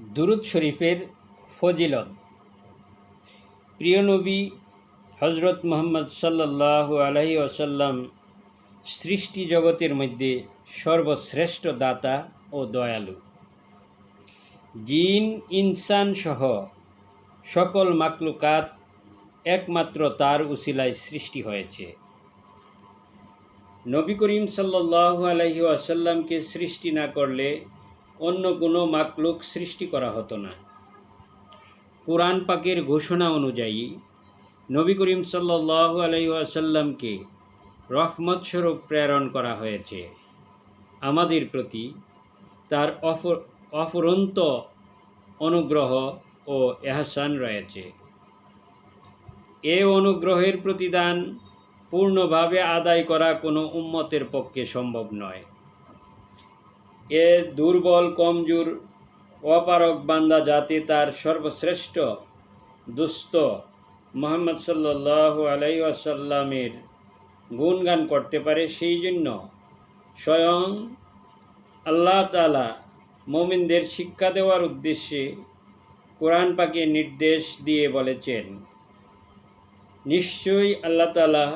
দুরুদ শরীফের ফজিলত। প্রিয় নবী হজরত মোহাম্মদ সাল্লাহ আলহি আসাল্লাম সৃষ্টি জগতের মধ্যে সর্বশ্রেষ্ঠ দাতা ও দয়ালু। জিন, ইনসান সহ সকল মাকলুকাত একমাত্র তার উসিলায় সৃষ্টি হয়েছে। নবী করিম সাল্লাহ আলহি আসাল্লামকে সৃষ্টি না করলে অন্য কোনো মাকলুক সৃষ্টি করা হতো না। কোরআন পাকের ঘোষণা অনুযায়ী নবী করিম সাল্লাহ আলাইসাল্লামকে রহমত স্বরূপ প্রেরণ করা হয়েছে। আমাদের প্রতি তার অফর অফুরন্ত অনুগ্রহ ও এহসান রয়েছে। এ অনুগ্রহের প্রতিদান পূর্ণভাবে আদায় করা কোনো উম্মতের পক্ষে সম্ভব নয়। এ দুর্বল, কমজোর অপারক বান্দা জাতি তার সর্বশ্রেষ্ঠ দুস্থ মোহাম্মদ সাল্লাহ আলাইসাল্লামের গুণগান করতে পারে। সেই জন্য স্বয়ং আল্লাহ তালা মোমিনদের শিক্ষা দেওয়ার উদ্দেশ্যে কোরআন পাকে নির্দেশ দিয়ে বলেছেন, নিশ্চয়ই আল্লাহ তালা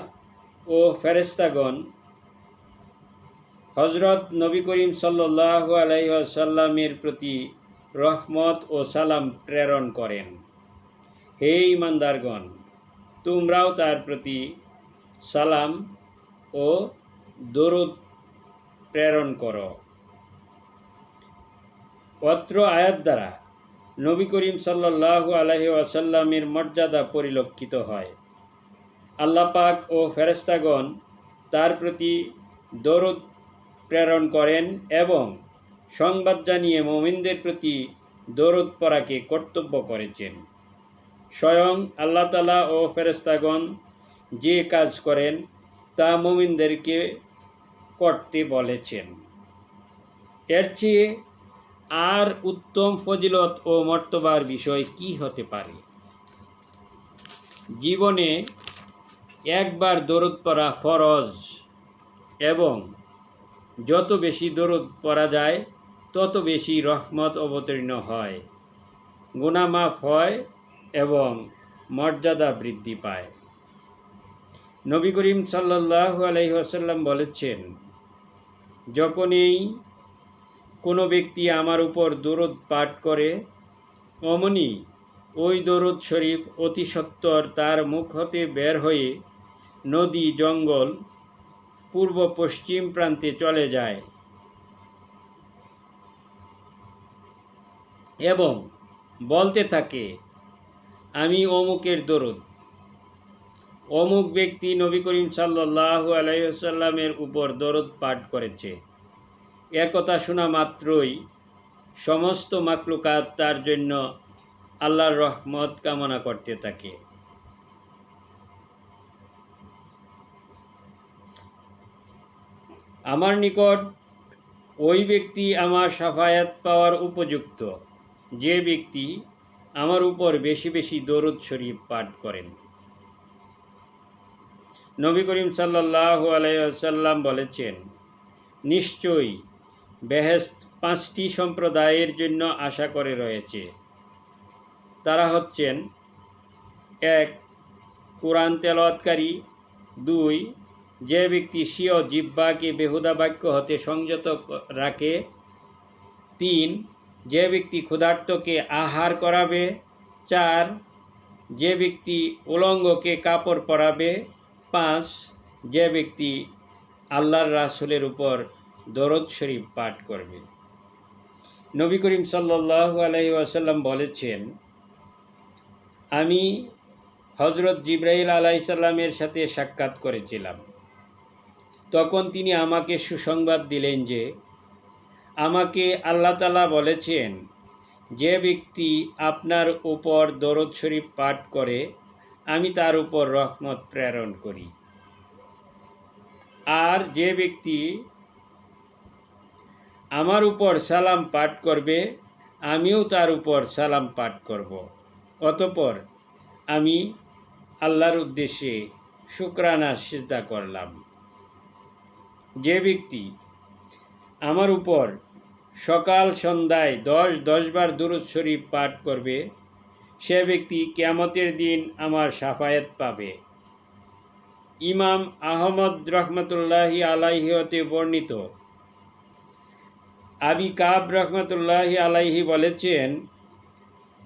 ও ফেরেস্তাগণ হজরত নবী করিম সাল্লাহ আলাইসাল্লামের প্রতি রহমত ও সালাম প্রেরণ করেন। হে ইমানদারগণ তোমরাও তার প্রতি সালাম ও দরুদ প্রেরণ করো। অত্র আয়াত দ্বারা নবী করিম সাল্লাহ আলহি আসাল্লামের মর্যাদা পরিলক্ষিত হয়। আল্লাপাক ও ফেরেস্তাগণ তার প্রতি দরুদ প্রেরণ করেন এবং সংবাদ জানিয়ে মোমিনদের প্রতি দরদ পড়াকে কর্তব্য করেছেন। স্বয়ং আল্লাহ তালা ও ফেরেস্তাগণ যে কাজ করেন, তা মোমিনদেরকে করতে বলেছেন। এর চেয়ে আর উত্তম ফজিলত ও মর্তবার বিষয় কি হতে পারে? জীবনে একবার দরদ ফরজ এবং যত বেশি দরদ পড়া যায়, তত বেশি রহমত অবতীর্ণ হয়। গুণামাফ হয় এবং মর্যাদা বৃদ্ধি পায়। নবী করিম সাল্লাহ আলহিহাসাল্লাম বলেছেন, যখনই কোনো ব্যক্তি আমার উপর দরদ পাঠ করে, অমনি ওই দরদ শরীফ অতি সত্বর তার মুখ হতে বের হয়ে নদী, জঙ্গল পূর্ব পশ্চিম প্রান্তে চলে যায়। এবং বলতে থাকে, আমি অমুকের দরদ। অমুক ব্যক্তি নবী করিম সাল্লাহ আলাইসাল্লামের উপর দরদ পাঠ করেছে। একথা শোনা মাত্রই সমস্ত মাকলুকাত তার জন্য আল্লাহর রহমত কামনা করতে থাকে। আমার নিকট ওই ব্যক্তি আমার সাফায়াত পাওয়ার উপযুক্ত। যে ব্যক্তি আমার উপর বেশি বেশি দরুদ শরীফ পাঠ করেন। নবী করিম সাল্লাহ আলাইসাল্লাম বলেছেন, নিশ্চয়ই বেহেস্ত পাঁচটি সম্প্রদায়ের জন্য আশা করে রয়েছে। তারা হচ্ছেন, এক, কোরআন তেলৎকারী দুই যে ব্যক্তি স্বীয় জিব্বাকে বেহুদা বাক্য হতে সংযত রাখে, তিন, যে ব্যক্তি ক্ষুধার্তকে আহার করাবে, চার, যে ব্যক্তি উলঙ্গকে কাপড় পরাবে, পাঁচ, যে ব্যক্তি আল্লাহর রাসুলের উপর দরদ শরীফ পাঠ করবে। নবী করিম সাল্লাহ আলহি আসাল্লাম বলেছেন, আমি হজরত জিব্রাইল আলাইসাল্লামের সাথে সাক্ষাৎ করেছিলাম। তখন তিনি আমাকে সুসংবাদ দিলেন যে, আমাকে আল্লাহ তালা বলেছেন, যে ব্যক্তি আপনার উপর দরদ শরীফ পাঠ করে, আমি তার উপর রহমত প্রেরণ করি। আর যে ব্যক্তি আমার উপর সালাম পাঠ করবে, আমিও তার উপর সালাম পাঠ করব। অতপর আমি আল্লাহর উদ্দেশ্যে শুক্রানা সিজদা করলাম। যে ব্যক্তি আমার উপর সকাল সন্ধ্যায় দশ দশবার দুরুদ শরীফ পাঠ করবে, সে ব্যক্তি কেয়ামতের দিন আমার সাফায়াত পাবে। ইমাম আহমদ রহমতুল্লাহি আলাইহি হতে বর্ণিত। আবি কাব রহমতুল্লাহি আলাইহি বলেছেন,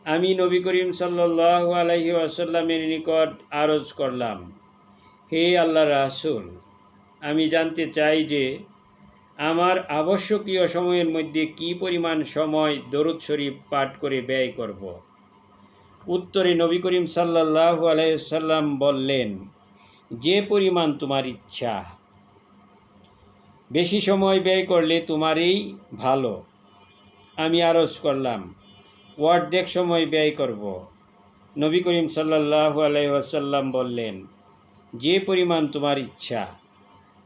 আমি নবী করিম সাল্লাহ আলাইহি আসাল্লামের নিকট আরজ করলাম, হে আল্লাহ রাসুল! আমি জানতে চাই যে আমার আবশ্যকীয় সময়ের মধ্যে কি পরিমাণ সময় দরুদ শরীফ পাঠ করে ব্যয় করব। উত্তরে নবী করিম সাল্লাহ আলাইসাল্লাম বললেন, যে পরিমাণ তোমার ইচ্ছা, বেশি সময় ব্যয় করলে তোমারই ভালো আমি আরজ করলাম, অর্ধেক সময় ব্যয় করব নবী করিম সাল্লাহ আলাইসাল্লাম বললেন, যে পরিমাণ তোমার ইচ্ছা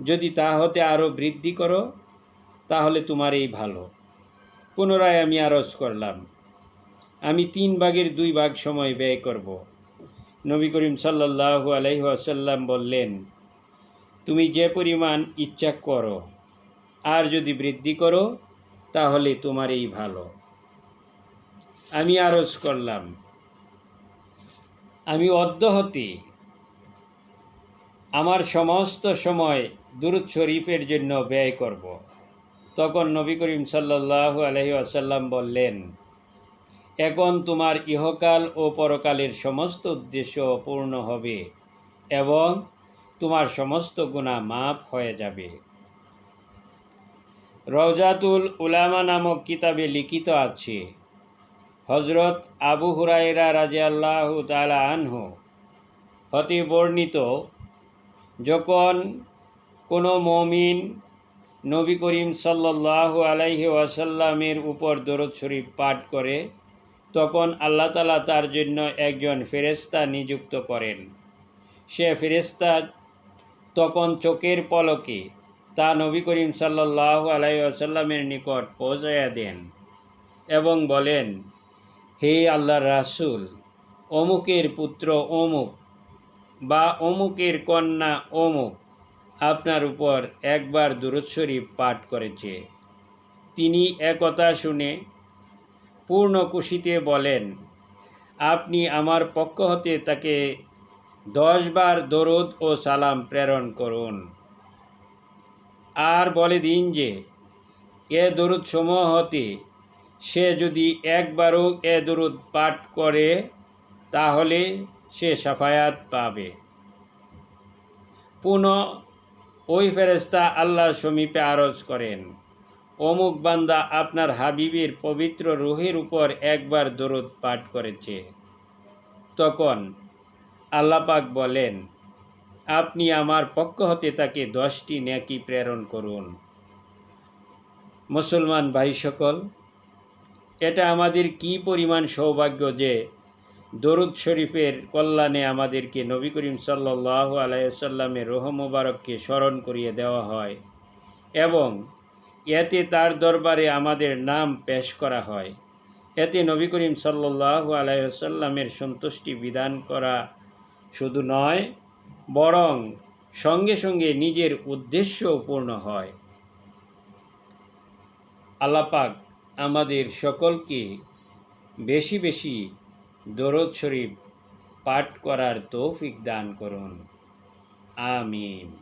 যদি তা হতে আরও বৃদ্ধি করো, তাহলে তোমার এই ভালো। পুনরায় আমি আরজ করলাম। আমি তিন ভাগের দুই ভাগ সময় ব্যয় করব। নবী করিম সাল্লাহ আলাইসাল্লাম বললেন, তুমি যে পরিমাণ ইচ্ছা করো, আর যদি বৃদ্ধি করো, তাহলে তোমার এই ভালো। আমি আরজ করলাম। আমি অদ্য হতে আমার সমস্ত সময় দুরুদ শরীফের জন্য ব্যয় করব। তখন নবী করিম সাল্লাহ আলহি আসাল্লাম বললেন, এখন তোমার ইহকাল ও পরকালের সমস্ত উদ্দেশ্য পূর্ণ হবে এবং তোমার সমস্ত গুণা মাফ হয়ে যাবে রওজাতুল উলামা নামক কিতাবে লিখিত আছে হজরত আবু হুরাইরা রাজে আল্লাহ তালা আনহু হতে বর্ণিত যখন কোনো মমিন নবী করিম সাল্লাহ আলাইহি ওয়াসাল্লামের উপর দরদ শরীফ পাঠ করে, তখন আল্লাহ তালা তার জন্য একজন ফেরেস্তা নিযুক্ত করেন। সে ফেরেস্তা তখন চোখের পলকে তা নবী করিম সাল্লাহ আলাই আসাল্লামের নিকট পৌঁছাইয়া দেন এবং বলেন, হে আল্লাহ রাসুল, অমুকের পুত্র অমুক বা অমুকের কন্যা অমুক আপনার উপর একবার দুরুদ শরীফ পাঠ করেছে। তিনি একথা শুনে পূর্ণ খুশিতে বলেন, আপনি আমার পক্ষ হতে তাকে দশবার দরদ ও সালাম প্রেরণ করুন। আর বলে দিন যে, এ দরুদ সমূহ হতে সে যদি একবারও এ দরুদ পাঠ করে, তাহলে সে সাফায়াত পাবে। পুনঃ ওই ফেরেস্তা আল্লাহর সমীপে আরজ করেন, অমুক বান্দা আপনার হাবিবের পবিত্র রুহের উপর একবার দরুদ পাঠ করেছে। তখন আল্লাপাক বলেন, আপনি আমার পক্ষ হতে তাকে দশটি ন্যাকি প্রেরণ করুন। মুসলমান ভাই সকল এটা আমাদের কি পরিমাণ সৌভাগ্য যে দরুদ শরীফের কল্যাণে আমাদেরকে নবী করিম সাল্লাহ আলাইসাল্লামের রোহ মুবারককে স্মরণ করিয়ে দেওয়া হয় এবং এতে তার দরবারে আমাদের নাম পেশ করা হয়। এতে নবী করিম সাল্লাহ আলাইসাল্লামের সন্তুষ্টি বিধান করা শুধু নয়, বরং সঙ্গে সঙ্গে নিজের উদ্দেশ্যও পূর্ণ হয়। আল্লাপাক আমাদের সকলকে বেশি বেশি দরদ শরীফ পাঠ করার তৌফিক দান করুন। আমিন।